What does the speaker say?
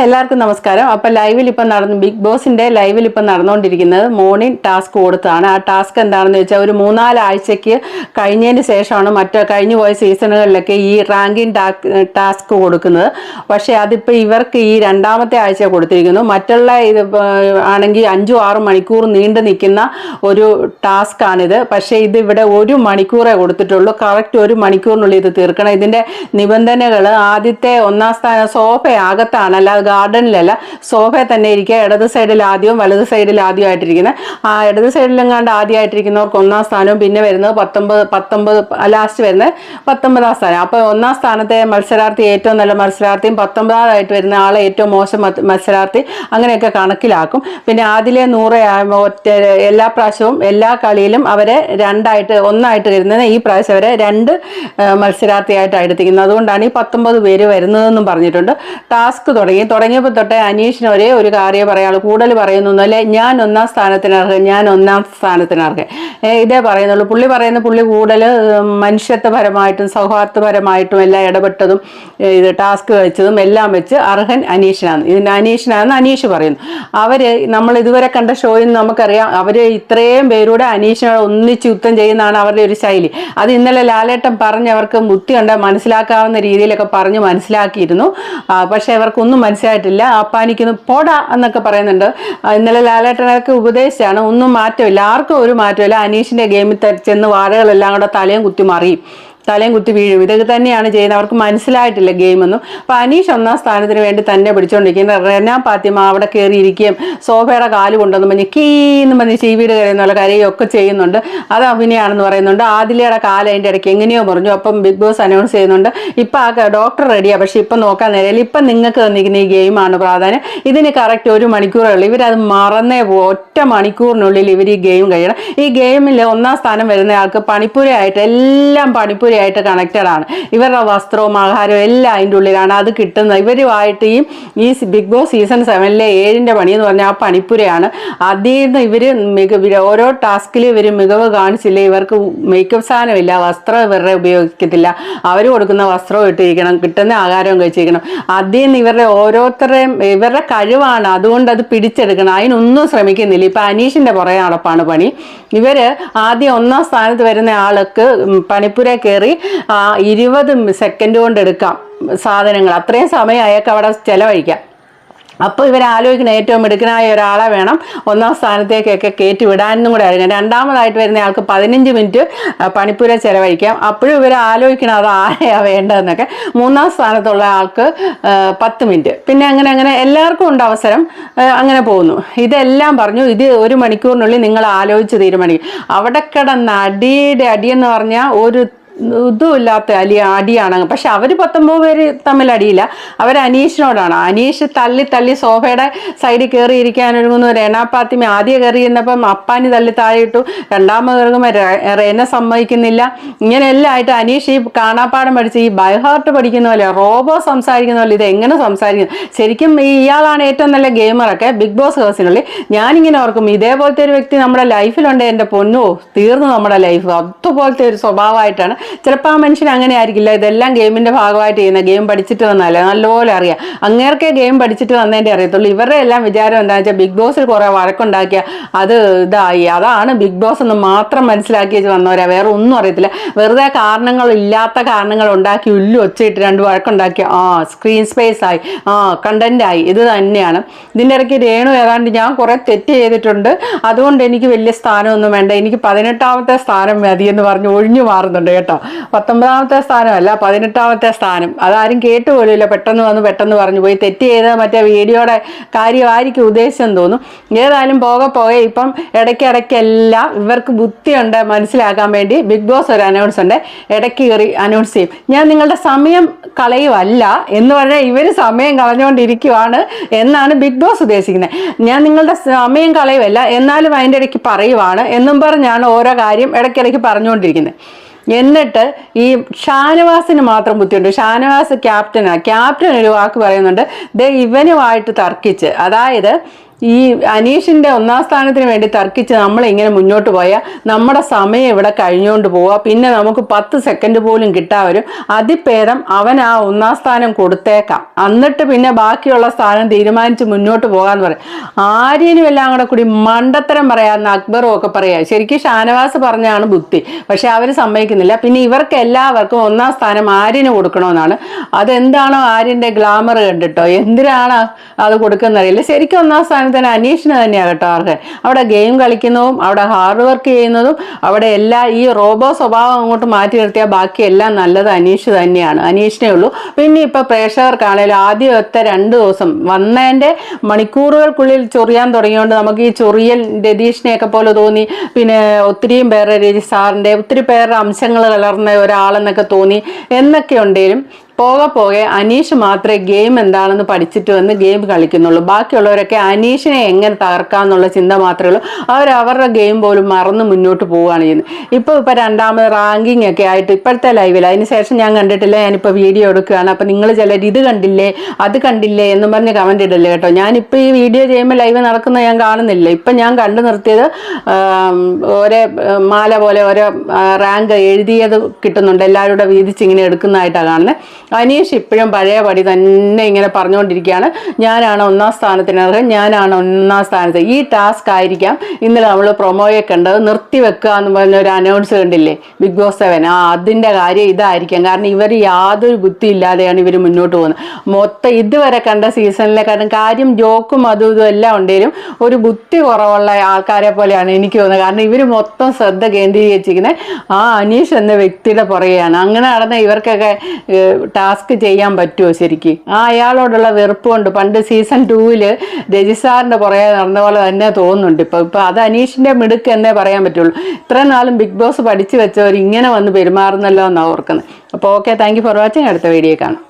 എല്ലാവർക്കും നമസ്കാരം. അപ്പം ലൈവിൽ ഇപ്പം നടന്നു ബിഗ് ബോസിന്റെ ലൈവിൽ ഇപ്പം നടന്നുകൊണ്ടിരിക്കുന്നത് മോർണിംഗ് ടാസ്ക് കൊടുത്താണ്. ആ ടാസ്ക് എന്താണെന്ന് വെച്ചാൽ ഒരു മൂന്നാൽ ആഴ്ചയ്ക്ക് കഴിഞ്ഞതിന് ശേഷമാണ് മറ്റു കഴിഞ്ഞു പോയ സീസണുകളിലൊക്കെ ഈ റാങ്കിങ് ടാസ്ക് കൊടുക്കുന്നത്. പക്ഷേ അതിപ്പോൾ ഇവർക്ക് ഈ രണ്ടാമത്തെ ആഴ്ച കൊടുത്തിരിക്കുന്നു. മറ്റുള്ള ഇത് ആണെങ്കിൽ അഞ്ചും ആറും മണിക്കൂർ നീണ്ടു നിൽക്കുന്ന ഒരു ടാസ്ക് ആണിത്. പക്ഷേ ഇത് ഇവിടെ ഒരു മണിക്കൂറേ കൊടുത്തിട്ടുള്ളൂ. കറക്റ്റ് ഒരു മണിക്കൂറിനുള്ളിൽ ഇത് തീർക്കണം. ഇതിന്റെ നിബന്ധനകൾ ആദ്യത്തെ ഒന്നാം സ്ഥാനം സോഫ അകത്താണ് അല്ലാതെ ഗാർഡനിലല്ല സോഫ തന്നെ ഇരിക്കുക. ഇടത് സൈഡിൽ ആദ്യവും വലത് സൈഡിൽ ആദ്യമായിട്ടിരിക്കുന്നത് ആ ഇടത് സൈഡിലെങ്ങാണ്ട് ആദ്യമായിട്ടിരിക്കുന്നവർക്ക് ഒന്നാം സ്ഥാനവും പിന്നെ വരുന്നത് പത്തൊമ്പത് പത്തൊമ്പത് ലാസ്റ്റ് വരുന്നത് പത്തൊമ്പതാം സ്ഥാനം. അപ്പോൾ ഒന്നാം സ്ഥാനത്തെ മത്സരാർത്ഥി ഏറ്റവും നല്ല മത്സരാർത്ഥിയും പത്തൊമ്പതാമതായിട്ട് വരുന്ന ആളെ ഏറ്റവും മോശം മത്സരാർത്ഥി അങ്ങനെയൊക്കെ കണക്കിലാക്കും. പിന്നെ ആദ്യലെ നൂറ് ഒറ്റ എല്ലാ പ്രാവശ്യവും എല്ലാ കളിയിലും അവരെ രണ്ടായിട്ട് ഒന്നായിട്ട് വരുന്നത് ഈ പ്രാവശ്യം അവരെ രണ്ട് മത്സരാർത്ഥിയായിട്ടാണ് എടുത്തിരിക്കുന്നത്. അതുകൊണ്ടാണ് ഈ പത്തൊമ്പത് പേര് വരുന്നതെന്നും പറഞ്ഞിട്ടുണ്ട്. ടാസ്ക് തുടങ്ങി. തുടങ്ങിയപ്പോൾ തൊട്ടേ അനീഷിന് ഒരേ ഒരു കാര്യം പറയാനുള്ളൂ കൂടുതൽ പറയുന്നൊന്നുമല്ല ഞാൻ ഒന്നാം സ്ഥാനത്തിന് അർഹൻ ഞാൻ ഒന്നാം സ്ഥാനത്തിന് അർഹൻ. ഏ, ഇതേ പറയുന്നുള്ളൂ. പുള്ളി പറയുന്ന പുള്ളി കൂടുതൽ മനുഷ്യത്വപരമായിട്ടും സൗഹാർദ്ദപരമായിട്ടും എല്ലാം ഇടപെട്ടതും ഇത് ടാസ്ക് കഴിച്ചതും എല്ലാം വെച്ച് അർഹൻ അനീഷിനാണ്. ഇതിന് അനീഷിനാണെന്ന് അനീഷ് പറയുന്നു. അവർ നമ്മൾ ഇതുവരെ കണ്ട ഷോയിൽ നിന്ന് നമുക്കറിയാം അവർ ഇത്രയും പേരൂടെ അനീഷിനോട് ഒന്നിച്ച് യുദ്ധം ചെയ്യുന്നതാണ് അവരുടെ ഒരു ശൈലി. അത് ഇന്നലെ ലാലേട്ടൻ പറഞ്ഞ് അവർക്ക് ബുദ്ധി കണ്ട മനസ്സിലാക്കാവുന്ന രീതിയിലൊക്കെ പറഞ്ഞ് മനസ്സിലാക്കിയിരുന്നു. പക്ഷേ അവർക്കൊന്നും മനസ്സിലായിട്ടില്ല പാനിക്കൊന്നും പോടാ എന്നൊക്കെ പറയുന്നുണ്ട്. ഇന്നലെ ലാലേട്ടനൊക്കെ ഉപദേശിച്ചാണ്. ഒന്നും മാറ്റമില്ല. ആർക്കും ഒരു മാറ്റമില്ല. അനീഷിന്റെ ഗെയിമിൽ ചെന്ന് വാഴകളെല്ലാം കൂടെ തലയും കുത്തി മറിയും. തലയും കുത്തി വീഴും. ഇതൊക്കെ തന്നെയാണ് ചെയ്യുന്നത്. അവർക്ക് മനസ്സിലായിട്ടില്ല ഗെയിമൊന്നും അപ്പോൾ അനീഷ് ഒന്നാം സ്ഥാനത്തിന് വേണ്ടി തന്നെ പിടിച്ചുകൊണ്ടിരിക്കുന്നത് റെന പാത്തിമ അവിടെ കയറിയിരിക്കുകയും സോഫയുടെ കാൽ കൊണ്ടുവന്ന് പറഞ്ഞ് കീന്ന് പറഞ്ഞ് ചീവീട് കരയുന്നുള്ള കരയൊക്കെ ചെയ്യുന്നുണ്ട്. അത് അഭിനയാണെന്ന് പറയുന്നുണ്ട്. ആദിലയുടെ കാല അതിന്റെ ഇടയ്ക്ക് എങ്ങനെയോ പറഞ്ഞു അപ്പം ബിഗ് ബോസ് അനൗൺസ് ചെയ്യുന്നുണ്ട്. ഇപ്പം ആ ഡോക്ടർ റെഡിയാണ് പക്ഷേ ഇപ്പം നോക്കാൻ നേരം ഇപ്പം നിങ്ങൾക്ക് തന്നിരിക്കുന്ന ഈ ഗെയിമാണ് പ്രാധാന്യം. ഇതിന് കറക്റ്റ് ഒരു മണിക്കൂറേ ഉള്ളൂ. ഇവരത് മറന്നേ പോകും ഒറ്റ മണിക്കൂറിനുള്ളിൽ ഇവർ ഈ ഗെയിം കഴിയണം. ഈ ഗെയിമിൽ ഒന്നാം സ്ഥാനം വരുന്ന ആൾക്ക് പണിപ്പുരയായിട്ട് എല്ലാം പണിപ്പുരയായിട്ട് കണക്റ്റഡ് ആണ്. ഇവരുടെ വസ്ത്രവും ആഹാരവും എല്ലാം അതിന്റെ ഉള്ളിലാണ് അത് കിട്ടുന്നത്. ഇവരുമായിട്ട് ഈ ഈ ബിഗ് ബോസ് സീസൺ സെവനിലെ ഏഴിന്റെ പണി എന്ന് പറഞ്ഞാൽ ആ പണിപ്പുരയാണ്. അതിൽ നിന്ന് ഇവർ മികവ് ഓരോ ടാസ്കിലും ഇവർ മികവ് കാണിച്ചില്ല. ഇവർക്ക് മേക്കപ്പ് സാധനമില്ല. വസ്ത്രം ഇവരുടെ ഉപയോഗിക്കത്തില്ല. അവർ കൊടുക്കുന്ന വസ്ത്രവും ഇട്ടിരിക്കണം. കിട്ടുന്ന ആഹാരവും കഴിച്ചിരിക്കണം. അതിൽ നിന്ന് ഇവരുടെ ഓരോരുത്തരുടെയും ഇവരുടെ കഴിവാണ്. അതുകൊണ്ട് അത് പിടിച്ചെടുക്കണം. അതിനൊന്നും ശ്രമിക്കുന്നില്ല. ഇപ്പം അനീഷിന്റെ പുറകെ നടപ്പാണ് പണി. ഇവർ ആദ്യം ഒന്നാം സ്ഥാനത്ത് വരുന്ന ആൾക്ക് പണിപ്പുര കയറി ആ, ഇരുപത് സെക്കൻഡ് കൊണ്ട് എടുക്കാം സാധനങ്ങൾ. അത്രയും സമയം അയാൾക്ക് അവിടെ ചെലവഴിക്കാം. അപ്പോൾ ഇവർ ആലോചിക്കുന്ന ഏറ്റവും മിടുക്കനായ ഒരാളെ വേണം ഒന്നാം സ്ഥാനത്തേക്കൊക്കെ കയറ്റി വിടാനും കൂടെ ആയിരിക്കും രണ്ടാമതായിട്ട് വരുന്ന ആൾക്ക് പതിനഞ്ച് മിനിറ്റ് പണിപ്പുര ചിലവഴിക്കാം. അപ്പോഴും ഇവർ ആലോചിക്കണം അത് ആരെയാണ് വേണ്ടതെന്നൊക്കെ. മൂന്നാം സ്ഥാനത്തുള്ള ആൾക്ക് പത്ത് മിനിറ്റ്. പിന്നെ അങ്ങനെ അങ്ങനെ എല്ലാവർക്കും ഉണ്ട് അവസരം അങ്ങനെ പോകുന്നു. ഇതെല്ലാം പറഞ്ഞു ഇത് ഒരു മണിക്കൂറിനുള്ളിൽ നിങ്ങൾ ആലോചിച്ച് തീരുമാനിക്കും. അവിടെ കിടന്ന അടിയുടെ അടിയെന്ന് പറഞ്ഞാൽ ഒരു ഇതുമില്ലാത്ത അലി അടിയാണ് പക്ഷെ അവർ പത്തൊമ്പത് പേര് തമ്മിൽ അടിയില്ല. അവർ അനീഷിനോടാണ്. അനീഷ് തള്ളി തള്ളി സോഫയുടെ സൈഡിൽ കയറി ഇരിക്കാൻ ഒരുങ്ങുന്നു രേണാപ്പാത്തിമി ആദ്യം കയറി ഇരുന്നപ്പം അപ്പാനി തള്ളി താഴെയിട്ടു. രണ്ടാമത് കയറുമ്പോൾ റേന സമ്മതിക്കുന്നില്ല. ഇങ്ങനെയെല്ലാം ആയിട്ട് അനീഷ് ഈ കാണാപ്പാടം പഠിച്ച് ഈ ബൈഹാർട്ട് പഠിക്കുന്ന പോലെ റോബോ സംസാരിക്കുന്ന പോലെ ഇത് എങ്ങനെ സംസാരിക്കുന്നു ശരിക്കും ഇയാളാണ് ഏറ്റവും നല്ല ഗെയിമറൊക്കെ ബിഗ് ബോസ് ഹൗസിനുള്ളിൽ. ഞാനിങ്ങനെ ഓർക്കും ഇതേപോലത്തെ ഒരു വ്യക്തി നമ്മുടെ ലൈഫിലുണ്ട് എന്റെ പൊന്നോ. തീർന്നു നമ്മുടെ ലൈഫ്. അതുപോലത്തെ ഒരു സ്വഭാവമായിട്ടാണ് ചിലപ്പോൾ ആ മനുഷ്യൻ അങ്ങനെ ആയിരിക്കില്ല ഇതെല്ലാം ഗെയിമിന്റെ ഭാഗമായിട്ട് ചെയ്യുന്ന ഗെയിം പഠിച്ചിട്ട് വന്നാലേ നല്ലപോലെ അറിയാം. അങ്ങേർക്കെ ഗെയിം പഠിച്ചിട്ട് വന്നതിന്റെ അറിയത്തുള്ളൂ. ഇവരുടെ എല്ലാം വിചാരം എന്താണെന്ന് വെച്ചാൽ ബിഗ് ബോസിൽ കുറേ വഴക്കുണ്ടാക്കിയ അത് ഇതായി. അതാണ് ബിഗ് ബോസ് എന്ന് മാത്രം മനസ്സിലാക്കി വെച്ച് വന്നവരാ. വേറെ ഒന്നും അറിയത്തില്ല. വെറുതെ കാരണങ്ങളില്ലാത്ത കാരണങ്ങൾ ഉണ്ടാക്കി ഉല്ലു ഒച്ചയിട്ട് രണ്ട് വഴക്കുണ്ടാക്കിയ ആ സ്ക്രീൻ സ്പേസ് ആയി. ആ കണ്ടന്റ് ആയി. ഇത് തന്നെയാണ്. ഇതിന്റെ ഇടയ്ക്ക് രേണു ഏതാണ്ട് ഞാൻ കുറേ തെറ്റ് ചെയ്തിട്ടുണ്ട്. അതുകൊണ്ട് എനിക്ക് വലിയ സ്ഥാനമൊന്നും വേണ്ട. എനിക്ക് പതിനെട്ടാമത്തെ സ്ഥാനം മതി എന്ന് പറഞ്ഞ് ഒഴിഞ്ഞു മാറുന്നുണ്ട് കേട്ടോ. പത്തൊമ്പതാമത്തെ സ്ഥാനമല്ല പതിനെട്ടാമത്തെ സ്ഥാനം. അതാരും കേട്ടുപോലുമില്ല പെട്ടെന്ന് വന്ന് പെട്ടെന്ന് പറഞ്ഞു. പോയി തെറ്റ് ചെയ്ത മറ്റേ വീഡിയോയുടെ കാര്യമായിരിക്കും ഉദ്ദേശം തോന്നും. ഏതായാലും പോകെ പോകെ ഇപ്പം ഇടയ്ക്കിടയ്ക്കെല്ലാം ഇവർക്ക് ബുദ്ധിയുണ്ട് മനസ്സിലാക്കാൻ വേണ്ടി. ബിഗ് ബോസ് ഒരു അനൗൺസ് ഉണ്ട്. ഇടയ്ക്ക് കയറി അനൗൺസ് ചെയ്യും. ഞാൻ നിങ്ങളുടെ സമയം കളയുമല്ല എന്ന് പറഞ്ഞാൽ ഇവർ സമയം കളഞ്ഞുകൊണ്ടിരിക്കുവാണ് എന്നാണ് ബിഗ് ബോസ് ഉദ്ദേശിക്കുന്നത്. ഞാൻ നിങ്ങളുടെ സമയം കളയുമല്ല എന്നാലും അതിന്റെ ഇടയ്ക്ക് പറയുവാണ് എന്നും പറഞ്ഞാണ് ഓരോ കാര്യം ഇടയ്ക്കിടയ്ക്ക് പറഞ്ഞുകൊണ്ടിരിക്കുന്നത്. എന്നിട്ട് ഈ ഷാനവാസിന് മാത്രം ബുദ്ധിയുണ്ട്. ഷാനവാസ് ക്യാപ്റ്റനാണ് ക്യാപ്റ്റൻ ഒരു വാക്ക് പറയുന്നുണ്ട് ദേ ഇവനുമായിട്ട് തർക്കിച്ച്. അതായത് ഈ അനീഷിന്റെ ഒന്നാം സ്ഥാനത്തിന് വേണ്ടി തർക്കിച്ച് നമ്മൾ ഇങ്ങനെ മുന്നോട്ട് പോയാൽ നമ്മുടെ സമയം ഇവിടെ കഴിഞ്ഞുകൊണ്ട് പോവുക പിന്നെ നമുക്ക് പത്ത് സെക്കൻഡ് പോലും കിട്ടാവരും അതിപ്പേദം അവൻ ആ ഒന്നാം സ്ഥാനം കൊടുത്തേക്കാം. എന്നിട്ട് പിന്നെ ബാക്കിയുള്ള സ്ഥാനം തീരുമാനിച്ച് മുന്നോട്ട് പോകാന്ന് പറയും. ആര്യനും എല്ലാം കൂടെ കൂടി മണ്ടത്തരം പറയാമെന്ന് അക്ബറും ഒക്കെ പറയാം. ശരിക്കും ഷാനവാസ് പറഞ്ഞാണ് ബുദ്ധി. പക്ഷെ അവർ സമ്മതിക്കുന്നില്ല. പിന്നെ ഇവർക്ക് എല്ലാവർക്കും ഒന്നാം സ്ഥാനം ആര്യന് കൊടുക്കണമെന്നാണ്. അതെന്താണോ ആര്യന്റെ ഗ്ലാമർ കണ്ടിട്ടോ? എന്തിനാണ് അത് കൊടുക്കുന്നറിയില്ല. ശരിക്കും ഒന്നാം സ്ഥാനത്തിന് അനീഷിന് തന്നെയാണ് കേട്ടോ അർഹൻ അവിടെ ഗെയിം കളിക്കുന്നതും അവിടെ ഹാർഡ് വർക്ക് ചെയ്യുന്നതും അവിടെ എല്ലാ ഈ റോബോ സ്വഭാവം അങ്ങോട്ട് മാറ്റി നിർത്തിയാൽ ബാക്കി എല്ലാം നല്ലത് അനീഷ് തന്നെയാണ്. അനീഷിനേ ഉള്ളൂ. പിന്നെ ഇപ്പൊ പ്രേക്ഷകർക്കാണേലും ആദ്യത്തെ രണ്ട് ദിവസം വന്നതിന്റെ മണിക്കൂറുകൾക്കുള്ളിൽ ചൊറിയാൻ തുടങ്ങിയോണ്ട് നമുക്ക് ഈ ചൊറിയൽ രതീഷിനെയൊക്കെ പോലെ തോന്നി. പിന്നെ ഒത്തിരിയും പേരുടെ രതീഷ് സാറിന്റെ ഒത്തിരി പേരുടെ അംശങ്ങൾ കലർന്ന ഒരാളെന്നൊക്കെ തോന്നി. എന്നൊക്കെ ഉണ്ടെങ്കിലും പോകെ പോകെ അനീഷ് മാത്രമേ ഗെയിം എന്താണെന്ന് പഠിച്ചിട്ട് വന്ന് ഗെയിം കളിക്കുന്നുള്ളൂ. ബാക്കിയുള്ളവരൊക്കെ അനീഷിനെ എങ്ങനെ തകർക്കാന്നുള്ള ചിന്ത മാത്രമേ ഉള്ളൂ. അവർ അവരുടെ ഗെയിം പോലും മറന്ന് മുന്നോട്ട് പോവുകയാണ് ചെയ്യുന്നത്. ഇപ്പോൾ ഇപ്പോൾ രണ്ടാമത് റാങ്കിങ് ഒക്കെ ആയിട്ട് ഇപ്പോഴത്തെ ലൈവിൽ അതിന് ശേഷം ഞാൻ കണ്ടിട്ടില്ല? ഞാനിപ്പോൾ വീഡിയോ എടുക്കുകയാണ്. അപ്പോൾ നിങ്ങൾ ചിലർ ഇത് കണ്ടില്ലേ അത് കണ്ടില്ലേ എന്ന് പറഞ്ഞ് കമന്റ് ഇടല്ലേ കേട്ടോ. ഞാനിപ്പോൾ ഈ വീഡിയോ ചെയ്യുമ്പോൾ ലൈവ് നടക്കുന്ന ഞാൻ കാണുന്നില്ല. ഇപ്പം ഞാൻ കണ്ടു നിർത്തിയത് ഒരേ മാല പോലെ ഓരോ റാങ്ക് എഴുതിയത് കിട്ടുന്നുണ്ട്. എല്ലാവരുടെ വീതിച്ച് ഇങ്ങനെ എടുക്കുന്നതായിട്ടാണ് കാണുന്നത് അനീഷ് ഇപ്പോഴും പഴയ പടി തന്നെ ഇങ്ങനെ പറഞ്ഞുകൊണ്ടിരിക്കുകയാണ് ഞാനാണ് ഒന്നാം സ്ഥാനത്തിന് അർഹൻ ഞാനാണ് ഒന്നാം സ്ഥാനത്ത്. ഈ ടാസ്ക് ആയിരിക്കാം ഇന്നലെ നമ്മൾ പ്രൊമോയെ കണ്ടത്. നിർത്തി വെക്കുക എന്ന് പറഞ്ഞ ഒരു അനൗൺസ് കണ്ടില്ലേ? ബിഗ് ബോസ് സെവൻ ആ അതിന്റെ കാര്യം ഇതായിരിക്കാം. കാരണം ഇവർ യാതൊരു ബുദ്ധി ഇല്ലാതെയാണ് ഇവർ മുന്നോട്ട് പോകുന്നത്. മൊത്തം ഇതുവരെ കണ്ട സീസണിലെ കാരണം കാര്യം ജോക്കും അതും ഇതും എല്ലാം ഉണ്ടെങ്കിലും ഒരു ബുദ്ധി കുറവുള്ള ആൾക്കാരെ പോലെയാണ് എനിക്ക് തോന്നുന്നത്. കാരണം ഇവർ മൊത്തം ശ്രദ്ധ കേന്ദ്രീകരിച്ചിരിക്കുന്നത് ആ അനീഷ് എന്ന വ്യക്തിയുടെ പുറകെയാണ്. അങ്ങനെ നടന്ന ഇവർക്കൊക്കെ ടാസ്ക് ചെയ്യാൻ പറ്റുമോ ശരിക്ക്? ആ അയാളോടുള്ള വെറുപ്പ് കൊണ്ട് പണ്ട് സീസൺ ടൂവിൽ രജിസാറിന്റെ പുറകെ നടന്ന പോലെ തന്നെ തോന്നുന്നുണ്ട്. ഇപ്പോൾ ഇപ്പോൾ അത് അനീഷിന്റെ മിടുക്ക് എന്നേ പറയാൻ പറ്റുള്ളൂ. ഇത്ര നാളും ബിഗ് ബോസ് പഠിച്ചു വെച്ചവർ ഇങ്ങനെ വന്ന് പെരുമാറുന്നല്ലോ എന്നാണ് ഓർക്കുന്നത് അപ്പോൾ ഓക്കെ താങ്ക് ഫോർ വാച്ചിങ് അടുത്ത വീഡിയോ കാണാം.